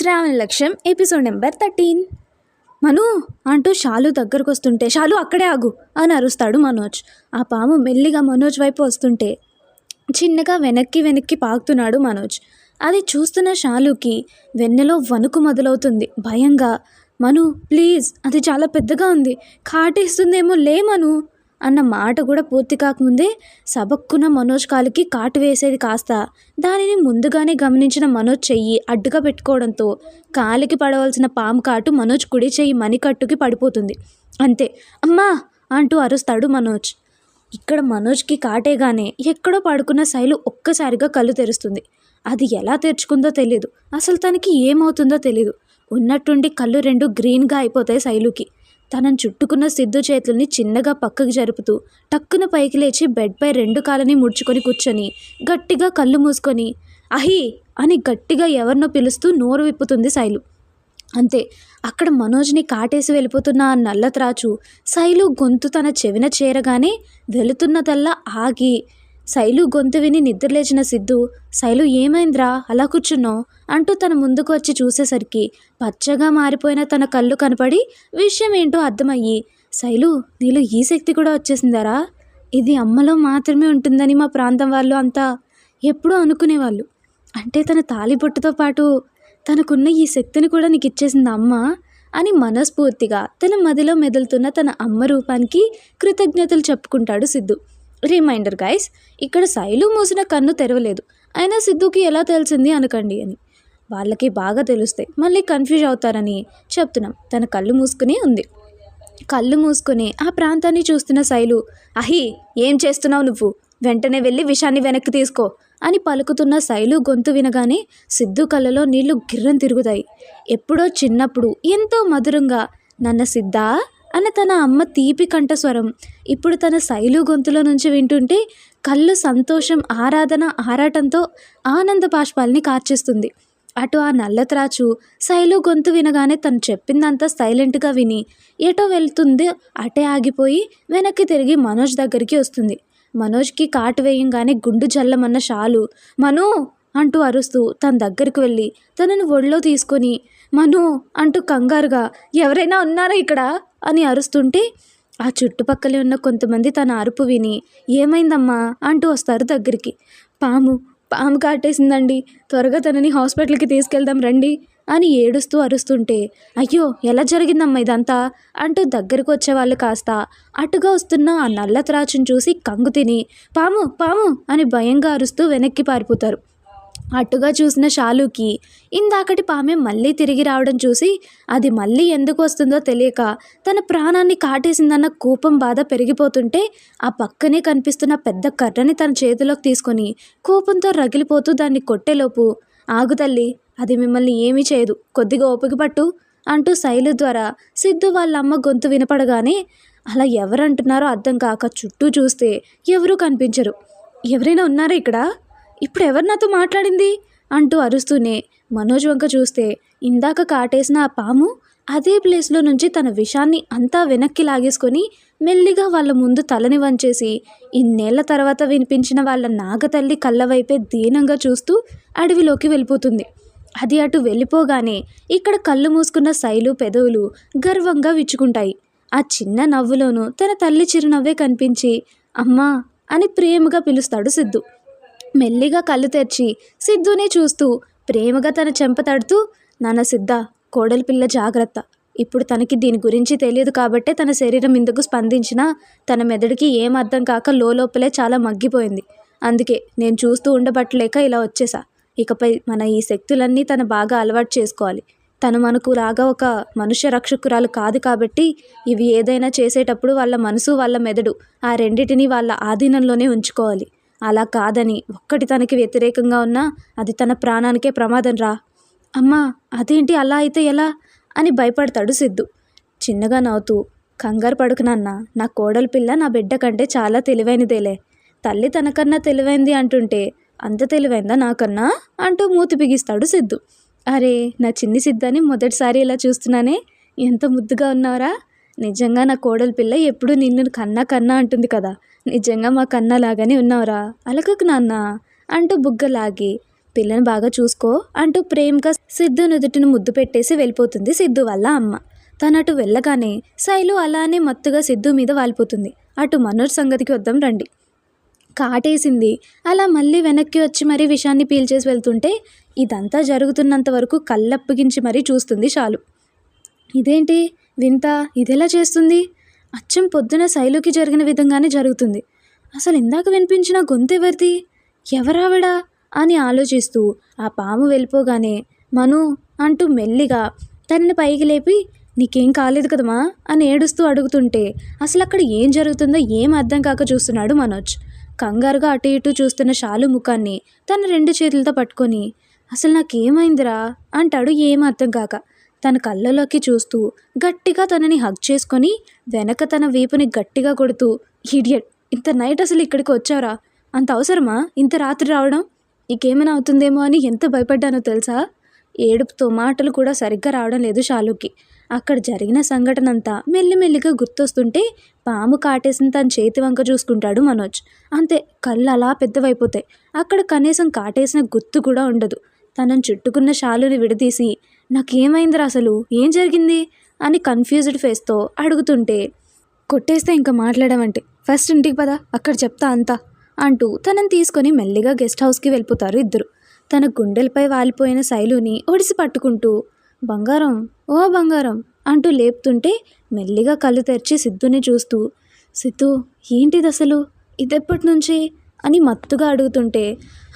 శ్రావణ లక్ష్యం episode number thirteen మను అంటూ షాలు దగ్గరకు వస్తుంటే షాలు అక్కడే ఆగు అని అరుస్తాడు మనోజ్. ఆ పాము మెల్లిగా మనోజ్ వైపు వస్తుంటే చిన్నగా వెనక్కి వెనక్కి పాకుతున్నాడు మనోజ్. అది చూస్తున్న షాలుకి వెన్నెలో వణుకు మొదలవుతుంది. భయంగా మను ప్లీజ్ అది చాలా పెద్దగా ఉంది. కాటేస్తుందేమో లే మను అన్న మాట కూడా పూర్తి కాకముందే సబక్కున మనోజ్ కాలుకి కాటు వేసేది కాస్త. దానిని ముందుగానే గమనించిన మనోజ్ చెయ్యి అడ్డుగా పెట్టుకోవడంతో కాలికి పడవలసిన పాము కాటు మనోజ్ కుడి చెయ్యి మణికట్టుకి పడిపోతుంది. అంతే. అమ్మా! అంటూ అరుస్తాడు మనోజ్. ఇక్కడ మనోజ్కి కాటేగానే ఎక్కడో పడుకున్న శైలు ఒక్కసారిగా కళ్ళు తెరుస్తుంది. అది ఎలా తెరుచుకుందో తెలియదు అసలు తనకి ఏమవుతుందో తెలియదు ఉన్నట్టుండి కళ్ళు రెండు గ్రీన్గా అయిపోతాయి శైలుకి. తనను చుట్టుకున్న సిద్ధు చేతుల్ని చిన్నగా పక్కకు జరుపుతూ టక్కున పైకి లేచి బెడ్పై రెండు కాళ్ళని ముడుచుకొని కూర్చొని గట్టిగా కళ్ళు మూసుకొని అహి! అని గట్టిగా ఎవరినో పిలుస్తూ నోరు విప్పుతుంది శైలు. అంతే అక్కడ మనోజ్ని కాటేసి వెళ్ళిపోతున్న ఆ నల్ల త్రాచు శైలు గొంతు తన చెవిన చేరగానే వెళుతున్నదల్లా ఆగి శైలు గొంతు విని నిద్రలేచిన సిద్ధు శైలు ఏమైందిరా? అలా కూర్చున్నావు? అంటూ తన ముందుకు వచ్చి చూసేసరికి పచ్చగా మారిపోయిన తన కళ్ళు కనపడి విషయం ఏంటో అర్థమయ్యి శైలు నీలో ఈ శక్తి కూడా వచ్చేసిందరా? ఇది అమ్మలో మాత్రమే ఉంటుందని మా ప్రాంతం వాళ్ళు అంతా ఎప్పుడూ అనుకునేవాళ్ళు. అంటే తన తాలిబొట్టుతో పాటు తనకున్న ఈ శక్తిని కూడా నీకు ఇచ్చేసింది అమ్మ? అని మనస్ఫూర్తిగా తన మదిలో మెదులుతున్న తన అమ్మ రూపానికి కృతజ్ఞతలు చెప్పుకుంటాడు సిద్ధు. రిమైండర్ గైస్ ఇక్కడ శైలు మూసిన కన్ను తెరవలేదు. అయినా సిద్ధుకి ఎలా తెలిసింది అనకండి అని. వాళ్ళకి బాగా తెలుస్తాయి. మళ్ళీ కన్ఫ్యూజ్ అవుతారని చెప్తున్నాం. తన కళ్ళు మూసుకుని ఉంది. కళ్ళు మూసుకుని ఆ ప్రాంతాన్ని చూస్తున్న శైలు అహి ఏం చేస్తున్నావు నువ్వు? వెంటనే వెళ్ళి విషాన్ని వెనక్కి తీసుకో అని పలుకుతున్న శైలు గొంతు వినగానే సిద్ధు కళ్ళలో నీళ్ళు గిర్రం తిరుగుతాయి. ఎప్పుడో చిన్నప్పుడు ఎంతో మధురంగా నన్న సిద్ధా అని తన అమ్మ తీపి కంఠస్వరం. ఇప్పుడు తన శైలు గొంతులో నుంచి వింటుంటే కళ్ళు సంతోషం ఆరాధన ఆరాటంతో ఆనంద బాష్పాల్ని కార్చేస్తుంది. అటు ఆ నల్ల త్రాచు శైలు గొంతు వినగానే తను చెప్పిందంతా సైలెంట్గా విని ఎటో వెళ్తుంది అటే ఆగిపోయి వెనక్కి తిరిగి మనోజ్ దగ్గరికి వస్తుంది. మనోజ్కి కాటు వేయంగానే గుండు జల్లమన్న షాలు మను అంటూ అరుస్తూ తన దగ్గరికి వెళ్ళి తనను ఒళ్ళో తీసుకొని మను అంటూ కంగారుగా ఎవరైనా ఉన్నారా ఇక్కడ? అని అరుస్తుంటే ఆ చుట్టుపక్కలే ఉన్న కొంతమంది తన అరుపు విని ఏమైందమ్మా? అంటూ వస్తారు దగ్గరికి. పాము పాము కాటేసిందండి. త్వరగా తనని హాస్పిటల్కి తీసుకెళ్దాం రండి అని ఏడుస్తూ అరుస్తుంటే అయ్యో ఎలా జరిగిందమ్మా ఇదంతా? అంటూ దగ్గరకు వచ్చే వాళ్ళు కాస్త అటుగా వస్తున్న ఆ నల్ల త్రాచును చూసి కంగు తిని పాము పాము అని భయంగా అరుస్తూ వెనక్కి పారిపోతారు. అటుగా చూసిన షాలుకి ఇందాకటి పామె మళ్ళీ తిరిగి రావడం చూసి అది మళ్ళీ ఎందుకు వస్తుందో తెలియక తన ప్రాణాన్ని కాటేసిందన్న కోపం బాధ పెరిగిపోతుంటే ఆ పక్కనే కనిపిస్తున్న పెద్ద కర్రని తన చేతిలోకి తీసుకొని కోపంతో రగిలిపోతూ దాన్ని కొట్టేలోపు ఆగు తల్లి అది మిమ్మల్ని ఏమీ చేయదు కొద్దిగా ఓపిక పట్టు అంటూ శైలు ద్వారా సిద్ధు వాళ్ళ అమ్మ గొంతు వినపడగానే అలా ఎవరంటున్నారో అర్థం కాక చుట్టూ చూస్తే ఎవరూ కనిపించరు. ఎవరైనా ఉన్నారా ఇక్కడ? ఇప్పుడు ఎవరు నాతో మాట్లాడింది? అంటూ అరుస్తూనే మనోజ్ వంక చూస్తే ఇందాక కాటేసిన ఆ పాము అదే ప్లేస్లో నుంచి తన విషాన్ని అంతా వెనక్కి లాగేసుకొని మెల్లిగా వాళ్ళ ముందు తలని వంచేసి ఇన్నేళ్ళ తర్వాత వినిపించిన వాళ్ళ నాగతల్లి కళ్ళ వైపే దీనంగా చూస్తూ అడవిలోకి వెళ్ళిపోతుంది. అది అటు వెళ్ళిపోగానే ఇక్కడ కళ్ళు మూసుకున్న శైలు పెదవులు గర్వంగా విచ్చుకుంటాయి. ఆ చిన్న నవ్వులోనూ తన తల్లి చిరునవ్వే కనిపించి అమ్మా అని ప్రేమగా పిలుస్తాడు సిద్ధు. మెల్లిగా కళ్ళు తెరిచి సిద్ధుని చూస్తూ ప్రేమగా తన చెంప తడుతూ నాన్న సిద్ధ కోడలి పిల్ల జాగ్రత్త. ఇప్పుడు తనకి దీని గురించి తెలియదు కాబట్టే తన శరీరం ఇందుకు స్పందించినా తన మెదడుకి ఏం అర్థం కాక లోపలే చాలా మగ్గిపోయింది. అందుకే నేను చూస్తూ ఉండబట్టలేక ఇలా వచ్చేసా. ఇకపై మన ఈ శక్తులన్నీ తను బాగా అలవాటు చేసుకోవాలి. తను మనకు లాగా ఒక మనుష్య రక్షకురాలు కాదు కాబట్టి ఇవి ఏదైనా చేసేటప్పుడు వాళ్ళ మనసు వాళ్ళ మెదడు ఆ రెండిటిని వాళ్ళ ఆధీనంలోనే ఉంచుకోవాలి. అలా కాదని ఒక్కటి తనకి వ్యతిరేకంగా ఉన్నా అది తన ప్రాణానికే ప్రమాదం రా. అమ్మా అదేంటి అలా అయితే ఎలా? అని భయపడతాడు సిద్ధు. చిన్నగా నవ్వుతూ కంగారు పడుకు నాన్న నా కోడలి పిల్ల నా బిడ్డ కంటే చాలా తెలివైనదేలే. తల్లి తనకన్నా తెలివైంది అంటుంటే అంత తెలివైందా నాకన్నా? అంటూ మూతి బిగిస్తాడు సిద్ధు. అరే నా చిన్ని సిద్ధాన్ని మొదటిసారి ఇలా చూస్తున్నానే? ఎంత ముద్దుగా ఉన్నారా నిజంగా నా కోడలి పిల్ల ఎప్పుడు నిన్ను కన్నా కన్నా అంటుంది కదా. నిజంగా మా కన్నా లాగానే ఉన్నావురా. అలకకు నాన్న. అంటూ బుగ్గలాగి పిల్లని బాగా చూసుకో అంటూ ప్రేమగా సిద్ధు నుదుటిని ముద్దు పెట్టేసి వెళ్ళిపోతుంది సిద్ధు వాళ్ళ అమ్మ. తను అటు వెళ్ళగానే శైలు అలానే మత్తుగా సిద్ధు మీద వాలిపోతుంది. అటు మనోజ్ సంగతికి వద్దాం రండి. కాటేసింది. అలా మళ్ళీ వెనక్కి వచ్చి మరీ విషాన్ని పీల్చేసి వెళ్తుంటే ఇదంతా జరుగుతున్నంత వరకు కళ్ళప్పగించి మరీ చూస్తుంది చాలు ఇదేంటి? వింత ఇదెలా చేస్తుంది? అచ్చం పొద్దున శైలుకి జరిగిన విధంగానే జరుగుతుంది. అసలు ఇందాక వినిపించిన గొంతు ఎవరిది? ఎవరావిడా? అని ఆలోచిస్తూ ఆ పాము వెళ్ళిపోగానే మను అంటూ మెల్లిగా తనని పైకి లేపి నీకేం కాలేదు కదమ్మా? అని ఏడుస్తూ అడుగుతుంటే అసలు అక్కడ ఏం జరుగుతుందో ఏం అర్థం కాక చూస్తున్నాడు మనోజ్. కంగారుగా అటు ఇటు చూస్తున్న షాలు ముఖాన్ని తన రెండు చేతులతో పట్టుకొని అసలు నాకేమైందిరా? అంటాడు ఏం అర్థం కాక. తన కళ్ళలోకి చూస్తూ గట్టిగా తనని హగ్ చేసుకొని వెనక తన వీపుని గట్టిగా కొడుతూ ఇడియట్ ఇంత నైట్ అసలు ఇక్కడికి వచ్చారా? అంత అవసరమా? ఇంత రాత్రి రావడం? నీకేమైనా అవుతుందేమో అని ఎంత భయపడ్డానో తెలుసా ఏడుపుతో మాటలు కూడా సరిగ్గా రావడం లేదు షాలుకి అక్కడ జరిగిన సంఘటన అంతా మెల్లిమెల్లిగా గుర్తొస్తుంటే పాము కాటేసిన తన చేతి వంక చూసుకుంటాడు మనోజ్. అంతే కళ్ళు అలా పెద్దవైపోతాయి. అక్కడ కనీసం కాటేసిన గుర్తు కూడా ఉండదు. తనను చుట్టుకున్న షాలుని విడదీసి నాకేమైందిరా అసలు? ఏం జరిగింది? అని కన్ఫ్యూజ్డ్ ఫేస్తో అడుగుతుంటే కొట్టేస్తే ఇంకా మాట్లాడమంటే ఫస్ట్ ఇంటికి పదా అక్కడ చెప్తా అంతా అంటూ తనని తీసుకొని మెల్లిగా గెస్ట్ హౌస్కి వెళ్ళిపోతారు ఇద్దరు. తన గుండెలపై వాలిపోయిన శైలుని ఒడిసి పట్టుకుంటూ బంగారం ఓ బంగారం అంటూ లేపుతుంటే మెల్లిగా కళ్ళు తెరిచి సిద్ధుని చూస్తూ సిద్ధు ఏంటిది అసలు ఇదెప్పటి నుంచి? అని మత్తుగా అడుగుతుంటే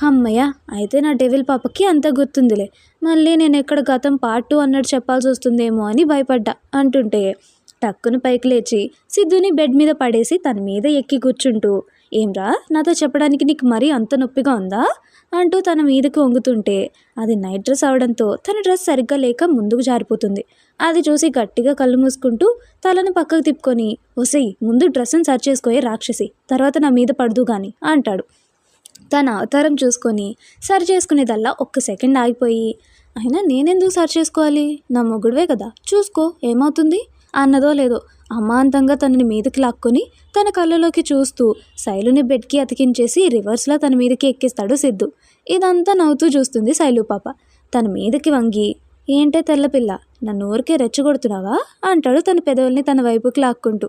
అమ్మయ్య అయితే నా డెవిల్ పాపకి అంత గుర్తుందిలే. మళ్ళీ నేను ఎక్కడ గతం పార్ట్ టూ అన్నట్టు చెప్పాల్సి వస్తుందేమో అని భయపడ్డా అంటుంటే టక్కున పైకి లేచి సిద్ధుని బెడ్ మీద పడేసి తన మీద ఎక్కి కూర్చుంటూ ఏంరా నాతో చెప్పడానికి నీకు మరీ అంత నొప్పిగా ఉందా? అంటూ తన మీదకి వంగుతుంటే అది నైట్ డ్రెస్ అవడంతో తన డ్రెస్ సరిగ్గా లేక ముందుకు జారిపోతుంది. అది చూసి గట్టిగా కళ్ళు మూసుకుంటూ తలను పక్కకు తిప్పుకొని ఒసేయ్ ముందు డ్రెస్ని సర్చ్ చేసుకోయే రాక్షసి తర్వాత నా మీద పడదు గాని అంటాడు. తన అవతారం చూసుకొని సరి చేసుకునేదల్లా ఒక్క సెకండ్ ఆగిపోయి అయినా నేనెందుకు సరి చేసుకోవాలి? నా మొగుడువే కదా చూసుకో ఏమవుతుంది? అన్నదో లేదో అమాంతంగా తనని మీదకి లాక్కొని తన కళ్ళలోకి చూస్తూ శైలుని బెడ్కి అతికించేసి రివర్స్లో తన మీదకి ఎక్కిస్తాడు సిద్ధు. ఇదంతా నవ్వుతూ చూస్తుంది శైలు పాప. తన మీదకి వంగి ఏంటే తెల్లపిల్ల నన్ను ఊరికే రెచ్చగొడుతున్నావా? అంటాడు తన పెదవుల్ని తన వైపుకి లాక్కుంటూ.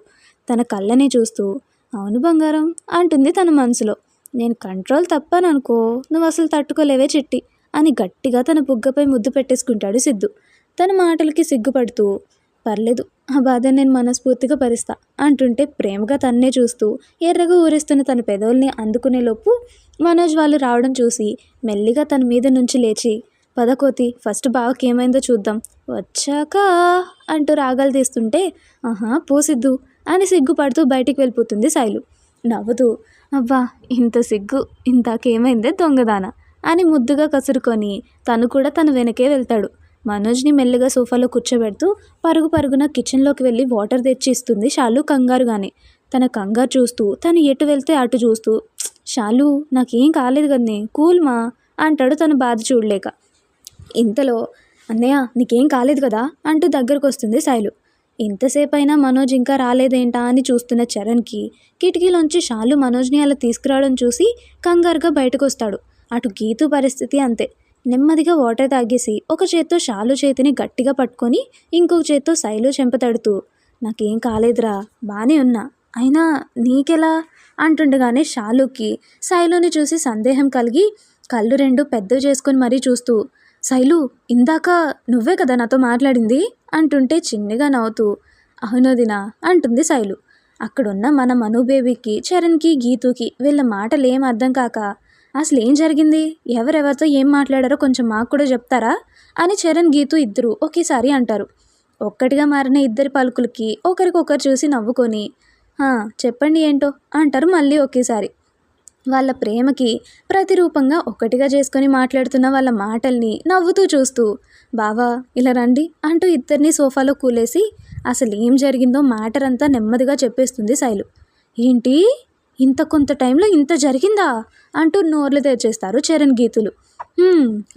తన కళ్ళని చూస్తూ అవును బంగారం అంటుంది తన మనసులో. నేను కంట్రోల్ తప్పాను నువ్వు అసలు తట్టుకోలేవే చిట్టి అని గట్టిగా తన బుగ్గపై ముద్దు పెట్టేసుకుంటాడు సిద్ధు. తన మాటలకి సిగ్గుపడుతూ పర్లేదు ఆ బాధ నేను మనస్ఫూర్తిగా భరిస్తా అంటుంటే ప్రేమగా తన్నే చూస్తూ ఎర్రగా ఊరిస్తున్న తన పెదవుల్ని అందుకునేలోపు మనోజ్ వాళ్ళు రావడం చూసి మెల్లిగా తన మీద నుంచి లేచి పదకోతి ఫస్ట్ బావకి ఏమైందో చూద్దాం. వచ్చాక? అంటూ రాగాలు తీస్తుంటే ఆహా పోసిద్దు అని సిగ్గుపడుతూ బయటికి వెళ్ళిపోతుంది శైలు. నవ్వుతూ అబ్బా ఇంత సిగ్గు ఇంతకేమైందే దొంగదాన? అని ముద్దుగా కసురుకొని తను కూడా తన వెనకే వెళ్తాడు. మనోజ్ని మెల్లగా సోఫాలో కూర్చోబెడుతూ పరుగు పరుగున కిచెన్లోకి వెళ్ళి వాటర్ తెచ్చి ఇస్తుంది షాలు కంగారుగానే. తన కంగారు చూస్తూ తను ఎటు వెళ్తే అటు చూస్తూ షాలు నాకేం కాలేదు కదనే కూల్ మా అంటాడు తను బాధ చూడలేక. ఇంతలో అన్నయ్య నీకేం కాలేదు కదా అంటూ దగ్గరకు వస్తుంది శైలు. ఇంతసేపు అయినా మనోజ్ ఇంకా రాలేదేంటా అని చూస్తున్న చరణ్కి కిటికీలోంచి షాలు మనోజ్ని అలా తీసుకురావడం చూసి కంగారుగా బయటకు వస్తాడు అటు గీతు పరిస్థితి అంతే. నెమ్మదిగా వాటర్ తాగేసి ఒక చేత్తో షాలు చేతిని గట్టిగా పట్టుకొని ఇంకొక చేత్తో శైలు చెంపతడుతూ నాకేం కాలేదురా బాగానే ఉన్నా. అయినా నీకెలా? అంటుండగానే షాలుకి శైలుని చూసి సందేహం కలిగి కళ్ళు రెండు పెద్దవి చేసుకొని మరీ చూస్తూ శైలు ఇందాక నువ్వే కదా నాతో మాట్లాడింది? అంటుంటే చిన్నగా నవ్వుతూ అవునదినా అంటుంది శైలు అక్కడున్న మన మను బేబీకి చరణ్కి గీతుకి వీళ్ళ మాటలు ఏం అర్థం కాక అసలు ఏం జరిగింది? ఎవరెవరితో ఏం మాట్లాడారో కొంచెం మాకు కూడా చెప్తారా? అని చరణ్ గీతు ఇద్దరు ఒకేసారి అంటారు. ఒక్కటిగా మారిన ఇద్దరి పలుకులకి ఒకరికొకరు చూసి నవ్వుకొని చెప్పండి ఏంటో అంటారు మళ్ళీ ఒకేసారి. వాళ్ళ ప్రేమకి ప్రతిరూపంగా ఒక్కటిగా చేసుకొని మాట్లాడుతున్న వాళ్ళ మాటల్ని నవ్వుతూ చూస్తూ బావా ఇలా రండి అంటూ ఇద్దరిని సోఫాలో కూలేసి అసలు ఏం జరిగిందో మ్యాటర్ అంతా నెమ్మదిగా చెప్పేస్తుంది శైలు. ఏంటి? ఇంత కొంత టైంలో ఇంత జరిగిందా? అంటూ నోర్లు తెరిచేస్తారు చరణ్ గీతులు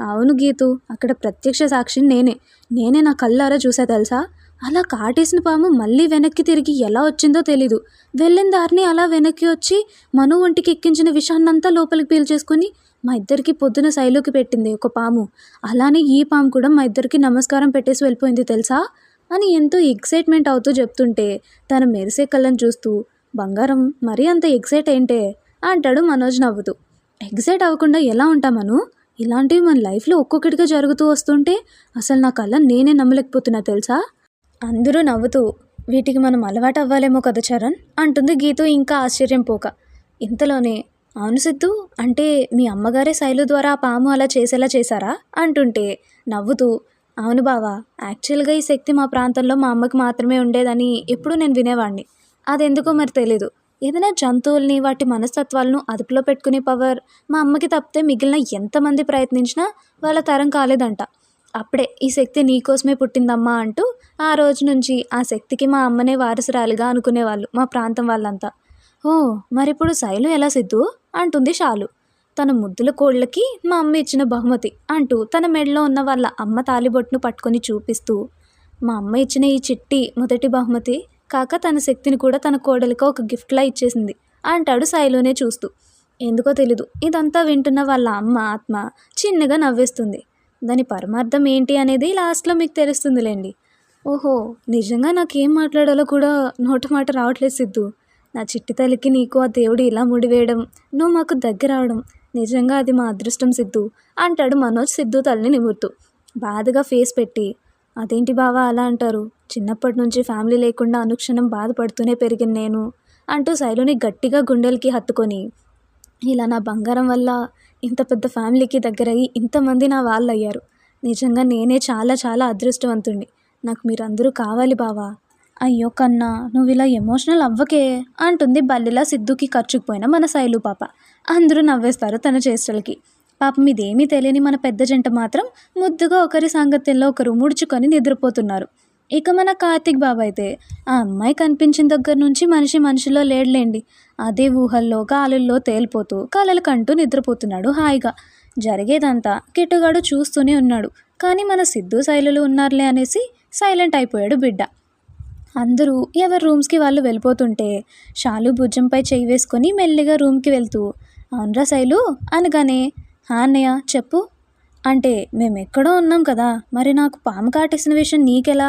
అవును గీతు అక్కడ ప్రత్యక్ష సాక్షిని నేనే. నేనే నా కళ్ళారా చూసా తెలుసా? అలా కాటేసిన పాము మళ్ళీ వెనక్కి తిరిగి ఎలా వచ్చిందో తెలీదు. వెళ్ళిన దారిని అలా వెనక్కి వచ్చి మను ఒంటికి ఎక్కించిన విషాన్నంతా లోపలికి పీల్చేసుకుని మా ఇద్దరికి పొద్దున శైలుకి పెట్టింది ఒక పాము. అలానే ఈ పాము కూడా మా ఇద్దరికి నమస్కారం పెట్టేసి వెళ్ళిపోయింది తెలుసా? అని ఎంతో ఎక్సైట్మెంట్ అవుతూ చెప్తుంటే తన మెరిసే కళ్ళని చూస్తూ బంగారం మరీ అంత ఎగ్జైట్ ఏంటే అంటాడు మనోజ్ నవ్వుతూ. ఎగ్జైట్ అవ్వకుండా ఎలా ఉంటామను ఇలాంటివి మన లైఫ్లో ఒక్కొక్కటిగా జరుగుతూ వస్తుంటే అసలు నా కళ్ళ నేనే నమ్మలేకపోతున్నా తెలుసా? అందరూ నవ్వుతూ వీటికి మనం అలవాటు అవ్వాలేమో కదా చరణ్? అంటుంది గీతు ఇంకా ఆశ్చర్యం పోక. ఇంతలోనే అవును సిద్ధు అంటే మీ అమ్మగారే శైలు ద్వారా ఆ పాము అలా చేసేలా చేశారా? అంటుంటే నవ్వుతూ అవును బావా యాక్చువల్గా ఈ శక్తి మా ప్రాంతంలో మా అమ్మకి మాత్రమే ఉండేదని ఎప్పుడూ నేను వినేవాడిని అదెందుకో మరి తెలీదు. ఏదైనా జంతువుల్ని వాటి మనస్తత్వాలను అదుపులో పెట్టుకునే పవర్ మా అమ్మకి తప్పితే మిగిలిన ఎంతమంది ప్రయత్నించినా వాళ్ళ తరం కాలేదంట. అప్పుడే ఈ శక్తి నీకోసమే పుట్టిందమ్మా అంటూ ఆ రోజు నుంచి ఆ శక్తికి మా అమ్మనే వారసురాలిగా అనుకునేవాళ్ళు మా ప్రాంతం వాళ్ళంతా. ఓ మరిప్పుడు శైలు ఎలా సిద్ధు? అంటుంది షాలు. తన ముద్దుల కోళ్ళకి మా అమ్మ ఇచ్చిన బహుమతి అంటూ తన మెడలో ఉన్న వాళ్ళ అమ్మ తాలిబొట్టును పట్టుకొని చూపిస్తూ మా అమ్మ ఇచ్చిన ఈ చిట్టి మొదటి బహుమతి కాక తన శక్తిని కూడా తన కోడలికి ఒక గిఫ్ట్లా ఇచ్చేసింది. అంటాడు సాయిలోనే చూస్తూ. ఎందుకో తెలీదు. ఇదంతా వింటున్న వాళ్ళ అమ్మ ఆత్మ చిన్నగా నవ్వేస్తుంది. దాని పరమార్థం ఏంటి అనేది లాస్ట్లో మీకు తెలుస్తుందిలేండి. ఓహో నిజంగా నాకేం మాట్లాడాలో కూడా నోట మాట రావట్లేదు సిద్ధు. నా చిట్టి తల్లికి నీకు ఆ దేవుడు ఇలా ముడివేయడం నువ్వు మాకు దగ్గర అవడం నిజంగా అది మా అదృష్టం సిద్ధు అంటాడు మనోజ్ సిద్ధు తల్లిని నిమురుతూ బాధగా ఫేస్ పెట్టి అదేంటి బావా అలా అంటారు? చిన్నప్పటి నుంచి ఫ్యామిలీ లేకుండా అనుక్షణం బాధపడుతూనే పెరిగిన నేను అంటూ శైలుని గట్టిగా గుండెలకి హత్తుకొని ఇలా నా బంగారం వల్ల ఇంత పెద్ద ఫ్యామిలీకి దగ్గరయ్యి ఇంతమంది నా వాళ్ళు అయ్యారు నిజంగా నేనే చాలా చాలా అదృష్టవంతుణ్ణి. నాకు మీరందరూ కావాలి బావా. అయ్యో కన్నా నువ్వు ఇలా ఎమోషనల్ అవ్వకే అంటుంది బల్లిలా సిద్ధుకి ఖర్చుకుపోయిన మన శైలు పాప. అందరూ నవ్వేస్తారు తన చేష్టలకి. పాపం ఇదేమీ తెలియని మన పెద్ద జంట మాత్రం ముద్దుగా ఒకరి సాంగత్యంలో ఒకరు ముడుచుకొని నిద్రపోతున్నారు. ఇక మన కార్తీక్ బాబు అయితే ఆ అమ్మాయి కనిపించిన దగ్గర నుంచి మనిషి మనిషిలో లేడులేండి. అదే ఊహల్లో గాలుల్లో తేలిపోతూ కలలు కంటూ నిద్రపోతున్నాడు హాయిగా. జరిగేదంతా కిట్టుగాడు చూస్తూనే ఉన్నాడు. కానీ మన సిద్ధు శైలులు ఉన్నారులే అనేసి సైలెంట్ అయిపోయాడు బిడ్డ. అందరూ ఎవరి రూమ్స్కి వాళ్ళు వెళ్ళిపోతుంటే షాలు భుజంపై చేయి వేసుకొని మెల్లిగా రూమ్కి వెళ్తూ అవునరా శైలు? అనగానే "హా అన్నయ్య చెప్పు. అంటే మేము ఎక్కడో ఉన్నాం కదా. మరి నాకు పాము కాటేసిన విషయం నీకెలా?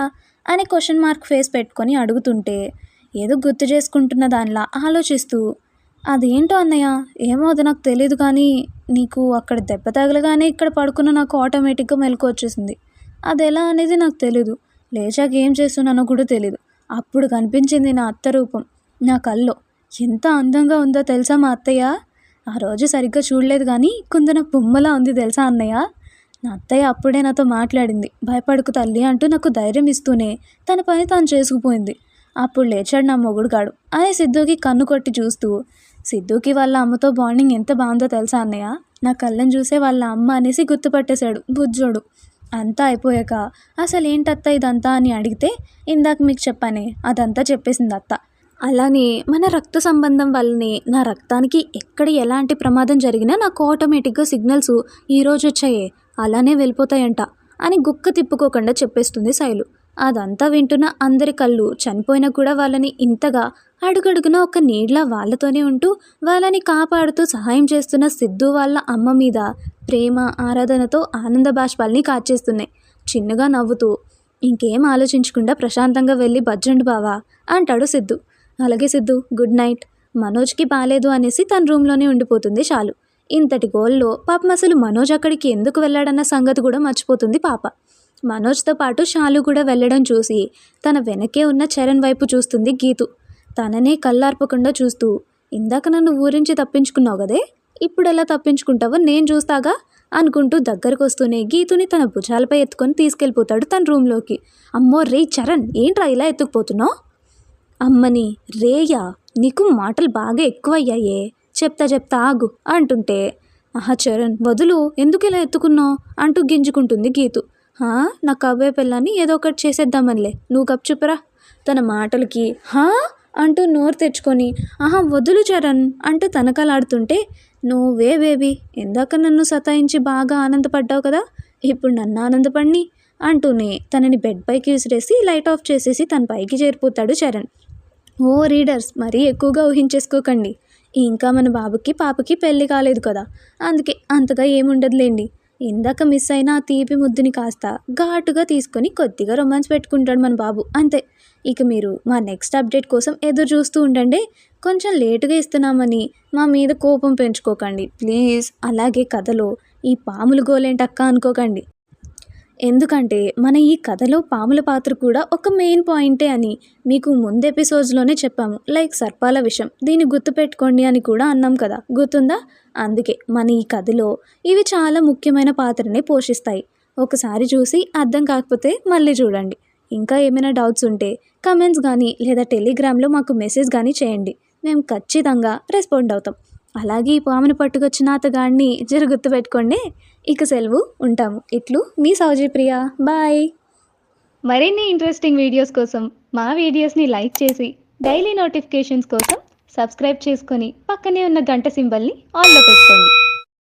అని క్వశ్చన్ మార్క్ ఫేస్ పెట్టుకొని అడుగుతుంటే ఏదో గుర్తు చేసుకుంటున్న దానిలా ఆలోచిస్తూ అదేంటో అన్నయ్య? ఏమో అది నాకు తెలియదు కానీ నీకు అక్కడ దెబ్బ తగలగానే ఇక్కడ పడుకున్న నాకు ఆటోమేటిక్గా మెలకు వచ్చేసింది. అది ఎలా అనేది నాకు తెలీదు. లేచాక ఏం చేస్తున్నానో కూడా తెలీదు. అప్పుడు కనిపించింది నా అత్త రూపం నా కల్లో. ఎంత అందంగా ఉందో తెలుసా మా అత్తయ్య? ఆ రోజు సరిగ్గా చూడలేదు కానీ కుందన బొమ్మలా ఉంది తెలుసా అన్నయ్య? నా అత్తయ్య అప్పుడే నాతో మాట్లాడింది. భయపడుకు తల్లి అంటూ నాకు ధైర్యం ఇస్తూనే తన పని తాను చేసుకుపోయింది. అప్పుడు లేచాడు నా మొగుడు గాడు అని సిద్ధుకి కన్ను కొట్టి చూస్తూ సిద్ధుకి వాళ్ళ అమ్మతో బాండింగ్ ఎంత బాగుందో తెలుసా అన్నయ్య? నా కళ్ళని చూసే వాళ్ళ అమ్మ అనేసి గుర్తుపట్టేశాడు బుజ్జోడు. అంతా అయిపోయాక అసలు ఏంటత్త ఇదంతా? అని అడిగితే ఇందాక మీకు చెప్పానే అదంతా చెప్పేసింది అత్త. అలానే మన రక్త సంబంధం వల్లనే నా రక్తానికి ఎక్కడ ఎలాంటి ప్రమాదం జరిగినా నాకు ఆటోమేటిక్గా సిగ్నల్స్ ఈరోజు వచ్చాయే. అలానే వెళ్ళిపోతాయంట అని గుక్క తిప్పుకోకుండా చెప్పేస్తుంది శైలు. అదంతా వింటున్న అందరి కళ్ళు చనిపోయినా కూడా వాళ్ళని ఇంతగా అడుగడుగున ఒక నీడ్లా వాళ్ళతోనే ఉంటూ వాళ్ళని కాపాడుతూ సహాయం చేస్తున్న సిద్ధు వాళ్ళ అమ్మ మీద ప్రేమ ఆరాధనతో ఆనంద బాష్పాల్ని కాచేస్తున్నాయి చిన్నగా నవ్వుతూ ఇంకేం ఆలోచించకుండా ప్రశాంతంగా వెళ్ళి బజ్జండు బావా అంటాడు సిద్ధు. అలాగే సిద్ధు గుడ్ నైట్. మనోజ్కి బాలేదు అనేసి తన రూమ్లోనే ఉండిపోతుంది చాలు ఇంతటి గోల్లో పాపం అసలు మనోజ్ అక్కడికి ఎందుకు వెళ్ళాడన్న సంగతి కూడా మర్చిపోతుంది పాప. మనోజ్తో పాటు షాలు కూడా వెళ్ళడం చూసి తన వెనకే ఉన్న చరణ్ వైపు చూస్తుంది గీతు. తననే కళ్ళార్పకుండా చూస్తూ ఇందాక నన్ను ఊరించి తప్పించుకున్నావు కదే? ఇప్పుడు ఎలా తప్పించుకుంటావో నేను చూస్తాగా? అనుకుంటూ దగ్గరకు వస్తూనే గీతుని తన భుజాలపై ఎత్తుకొని తీసుకెళ్ళిపోతాడు తన రూమ్లోకి. అమ్మో రే చరణ్ ఏంట్రా ఇలా ఎత్తుకుపోతున్నావు? అమ్మని రేయా నీకు మాటలు బాగా ఎక్కువయ్యాయే. చెప్తా చెప్తా ఆగు అంటుంటే ఆహా చరణ్ వదులు ఎందుకు ఇలా ఎత్తుకున్నావు? అంటూ గింజుకుంటుంది గీతు. హా నా కవ్వే పిల్లని ఏదో ఒకటి చేసేద్దామనిలే నువ్వు గప్చుపరా తన మాటలకి హా? అంటూ నోరు తెచ్చుకొని ఆహా వదులు చరణ్ అంటూ తనకలాడుతుంటే నువ్వే బేబీ ఇందాక నన్ను సతాయించి బాగా ఆనందపడ్డావు కదా ఇప్పుడు నన్ను ఆనందపడిని అంటూనే తనని బెడ్ పైకి విసిరేసి లైట్ ఆఫ్ చేసేసి తన పైకి చేరిపోతాడు చరణ్. ఓ రీడర్స్ మరీ ఎక్కువగా ఊహించేసుకోకండి ఇంకా మన బాబుకి పాపకి పెళ్ళి కాలేదు కదా. అందుకే అంతగా ఏముండదులేండి. ఇందాక మిస్ అయిన ఆ తీపి ముద్దుని కాస్త ఘాటుగా తీసుకొని కొద్దిగా రొమాన్స్ పెట్టుకుంటాడు మన బాబు అంతే. ఇక మీరు మా నెక్స్ట్ అప్డేట్ కోసం ఎదురు చూస్తూ ఉండండి. కొంచెం లేటుగా ఇస్తున్నామని మా మీద కోపం పెంచుకోకండి. ప్లీజ్ అలాగే కథలో ఈ పాములు గోలేంటక్క అనుకోకండి. ఎందుకంటే మన ఈ కథలో పాముల పాత్ర కూడా ఒక మెయిన్ పాయింటే అని మీకు ముందు ఎపిసోడ్స్లోనే చెప్పాము. లైక్ సర్పాల విషయం దీన్ని గుర్తుపెట్టుకోండి అని కూడా అన్నాం కదా. గుర్తుందా? అందుకే మన ఈ కథలో ఇవి చాలా ముఖ్యమైన పాత్రని పోషిస్తాయి. ఒకసారి చూసి అర్థం కాకపోతే మళ్ళీ చూడండి. ఇంకా ఏమైనా డౌట్స్ ఉంటే కమెంట్స్ కానీ లేదా టెలిగ్రామ్లో మాకు మెసేజ్ కానీ చేయండి. మేము ఖచ్చితంగా రెస్పాండ్ అవుతాం. అలాగే ఈ పామును పట్టుకొచ్చిన అతగాడిని జర గుర్తుపెట్టుకోండి ఇక సెలవు ఉంటాము. ఇట్లు మీ సౌజీ ప్రియ. బాయ్. మరిన్ని ఇంట్రెస్టింగ్ వీడియోస్ కోసం మా వీడియోస్ని లైక్ చేసి డైలీ నోటిఫికేషన్స్ కోసం సబ్స్క్రైబ్ చేసుకొని పక్కనే ఉన్న గంట సింబల్ని ఆన్లో పెట్టుకోండి.